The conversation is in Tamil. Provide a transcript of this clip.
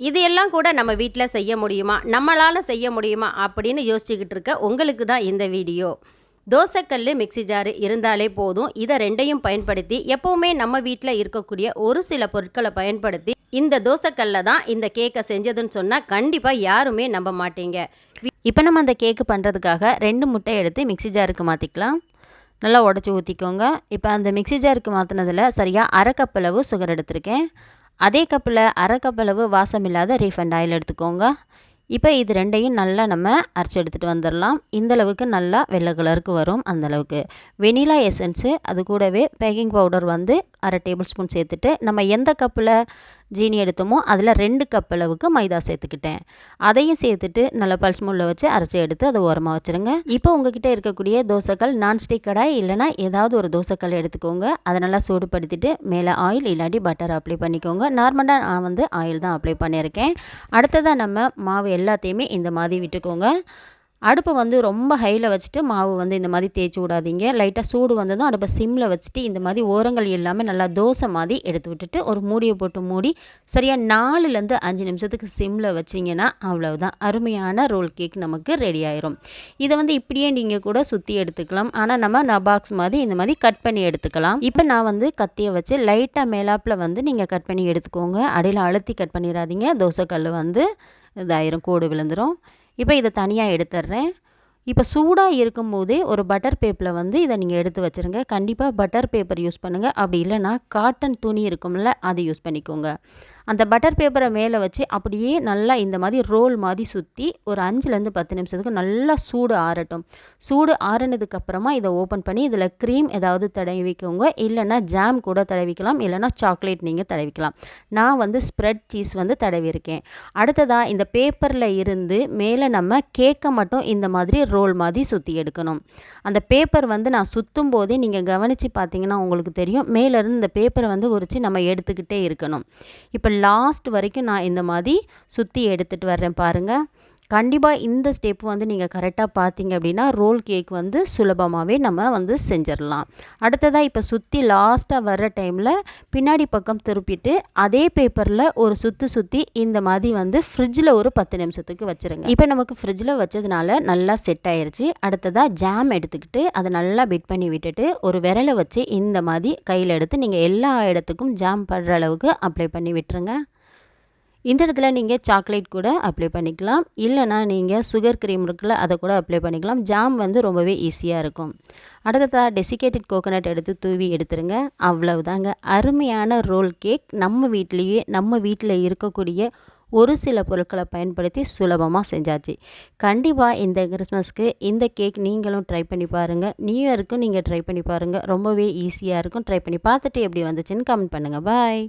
இது எல்லாம் கூட நம்ம வீட்டில் செய்ய முடியுமா? நம்மளால் செய்ய முடியுமா? அப்படின்னு யோசிச்சுக்கிட்டு இருக்க உங்களுக்கு தான் இந்த வீடியோ. தோசைக்கல் மிக்ஸி ஜாரு இருந்தாலே போதும். இதை ரெண்டையும் பயன்படுத்தி எப்போவுமே நம்ம வீட்டில் இருக்கக்கூடிய ஒரு சில பொருட்களை பயன்படுத்தி இந்த தோசைக்கல்ல தான் இந்த கேக்கை செஞ்சதுன்னு சொன்னால் கண்டிப்பாக யாருமே நம்ப மாட்டீங்க. இப்போ நம்ம அந்த கேக்கு பண்ணுறதுக்காக ரெண்டு முட்டை எடுத்து மிக்ஸி ஜாருக்கு மாற்றிக்கலாம் நல்லா உடச்சி ஊற்றிக்கோங்க இப்போ அந்த மிக்ஸி ஜாருக்கு மாற்றினதில் சரியாக அரை கப் அளவு சுகர் எடுத்திருக்கேன். அதே கப்பில் அரை கப் அளவு வாசம் இல்லாத ரீஃபண்ட் ஆயில் எடுத்துக்கோங்க. இப்போ இது ரெண்டையும் நல்லா நம்ம அரைச்சி எடுத்துகிட்டு வந்துடலாம். இந்தளவுக்கு நல்லா வெள்ளை கலருக்கு வரும் அந்தளவுக்கு வெனிலா எசன்ஸு அது கூடவே பேக்கிங் பவுடர் வந்து அரை டேபிள் ஸ்பூன் சேர்த்துட்டு நம்ம எந்த கப்பில் ஜீனி எடுத்தோமோ அதில் ரெண்டு கப் அளவுக்கு மைதா சேர்த்துக்கிட்டேன். அதையும் சேர்த்துட்டு நல்லா பல்ஸ் முள்ள வச்சு அரைச்சி எடுத்து அதை ஓரமாக வச்சுருங்க. இப்போ உங்ககிட்ட இருக்கக்கூடிய தோசைக்கல் நான்ஸ்டிக் கடாய் இல்லைனா ஏதாவது ஒரு தோசைக்கல் எடுத்துக்கோங்க. அதை நல்லா சூடுபடுத்திட்டு மேலே ஆயில் இல்லாட்டி பட்டர் அப்ளை பண்ணிக்கோங்க. நார்மலாக நான் வந்து ஆயில் தான் அப்ளை பண்ணியிருக்கேன். அடுத்ததாக நம்ம மாவு எல்லாத்தையுமே இந்த மாதிரி விட்டுக்கோங்க. அடுப்பை வந்து ரொம்ப ஹையில் வச்சுட்டு மாவு வந்து இந்த மாதிரி தேய்ச்சி விடாதீங்க. லைட்டாக சூடு வந்ததும் அடுப்பை சிம்மில் வச்சுட்டு இந்த மாதிரி ஓரங்கள் எல்லாமே நல்லா தோசை மாதிரி எடுத்து விட்டுட்டு ஒரு மூடியை போட்டு மூடி சரியாக நாலுலேருந்து அஞ்சு நிமிஷத்துக்கு சிம்மில் வச்சிங்கன்னா அவ்வளவுதான். அருமையான ரோல் கேக் நமக்கு ரெடி ஆயிரும். இதை வந்து இப்படியே நீங்கள் கூட சுற்றி எடுத்துக்கலாம். ஆனால் நம்ம பாக்ஸ் மாதிரி இந்த மாதிரி கட் பண்ணி எடுத்துக்கலாம். இப்போ நான் வந்து கத்தியை வச்சு லைட்டாக மேலாப்பில் வந்து நீங்கள் கட் பண்ணி எடுத்துக்கோங்க. அடியில் அழுத்தி கட் பண்ணிடாதீங்க தோசைக்கல் வந்து இதாயிரும் கூடு விழுந்துடும் இப்போ இதை தனியாக எடுத்துடுறேன். இப்போ சூடாக இருக்கும்போதே ஒரு பட்டர் பேப்பரில் வந்து இதை நீங்கள் எடுத்து வச்சுருங்க. கண்டிப்பாக பட்டர் பேப்பர் யூஸ் பண்ணுங்கள் அப்படி இல்லைனா காட்டன் துணி இருக்கும்ல அதை யூஸ் பண்ணிக்கோங்க. அந்த பட்டர் பேப்பரை மேலே வச்சு அப்படியே நல்லா இந்த மாதிரி ரோல் மாதிரி சுற்றி ஒரு அஞ்சுலேருந்து பத்து நிமிஷத்துக்கு நல்லா சூடு ஆறட்டும். சூடு ஆறினதுக்கப்புறமா இதை ஓப்பன் பண்ணி இதில் க்ரீம் ஏதாவது தடவிக்கோங்க. இல்லைன்னா ஜாம் கூட தடவிக்கலாம். இல்லைனா சாக்லேட் நீங்கள் தடவிக்கலாம். நான் வந்து ஸ்ப்ரெட் சீஸ் வந்து தடவிருக்கேன் அடுத்ததாக இந்த பேப்பரில் இருந்து மேலே நம்ம கேக்கை மட்டும் இந்த மாதிரி ரோல் மாதிரி சுற்றி எடுக்கணும். அந்த பேப்பர் வந்து நான் சுற்றும் போதே நீங்கள் கவனித்து பார்த்தீங்கன்னா உங்களுக்கு தெரியும். மேலேருந்து இந்த பேப்பரை வந்து உரித்து நம்ம எடுத்துக்கிட்டே இருக்கணும். இப்போ லாஸ்ட் வரைக்கும் நான் இந்த மாதிரி சுற்றி எடுத்துகிட்டு வர்றேன் பாருங்கள் கண்டிப்பாக இந்த ஸ்டெப் வந்து நீங்கள் கரெக்டாக பார்த்தீங்க அப்படின்னா ரோல் கேக் வந்து சுலபமாகவே நம்ம வந்து செஞ்சிடலாம். அடுத்ததாக இப்போ சுற்றி லாஸ்ட்டாக வர்ற டைமில் பின்னாடி பக்கம் திருப்பிட்டு அதே பேப்பரில் ஒரு சுற்றி சுற்றி இந்த மாதிரி வந்து ஃப்ரிட்ஜில் ஒரு பத்து நிமிஷத்துக்கு வச்சுருங்க. இப்போ நமக்கு ஃப்ரிட்ஜில் வச்சதுனால நல்லா செட் ஆயிடுச்சு அடுத்ததாக ஜாம் எடுத்துக்கிட்டு அதை நல்லா பிட் பண்ணி விட்டுட்டு ஒரு விரலை வச்சு இந்த மாதிரி கையில் எடுத்து நீங்கள் எல்லா இடத்துக்கும் ஜாம் படுற அளவுக்கு அப்ளை பண்ணி விட்டுருங்க. இந்த இடத்துல நீங்கள் சாக்லேட் கூட அப்ளை பண்ணிக்கலாம். இல்லைனா நீங்கள் சுகர் க்ரீம் இருக்குல்ல அதை கூட அப்ளை பண்ணிக்கலாம். ஜாம் வந்து ரொம்பவே ஈஸியாக இருக்கும். அடுத்ததாக டெசிகேட்டட் கோகோனட் எடுத்து தூவி எடுத்துருங்க. அவ்வளவுதாங்க. அருமையான ரோல் கேக் நம்ம வீட்லேயே நம்ம வீட்டில் இருக்கக்கூடிய ஒரு சில பொருட்களை பயன்படுத்தி சுலபமாக செஞ்சாச்சு. கண்டிப்பாக இந்த கிறிஸ்மஸ்க்கு இந்த கேக் நீங்களும் ட்ரை பண்ணி பாருங்கள் நியூ இயருக்கும் நீங்கள் ட்ரை பண்ணி பாருங்கள் ரொம்பவே ஈஸியாக இருக்கும். ட்ரை பண்ணி பார்த்துட்டு எப்படி வந்துச்சுன்னு கமெண்ட் பண்ணுங்கள் பாய்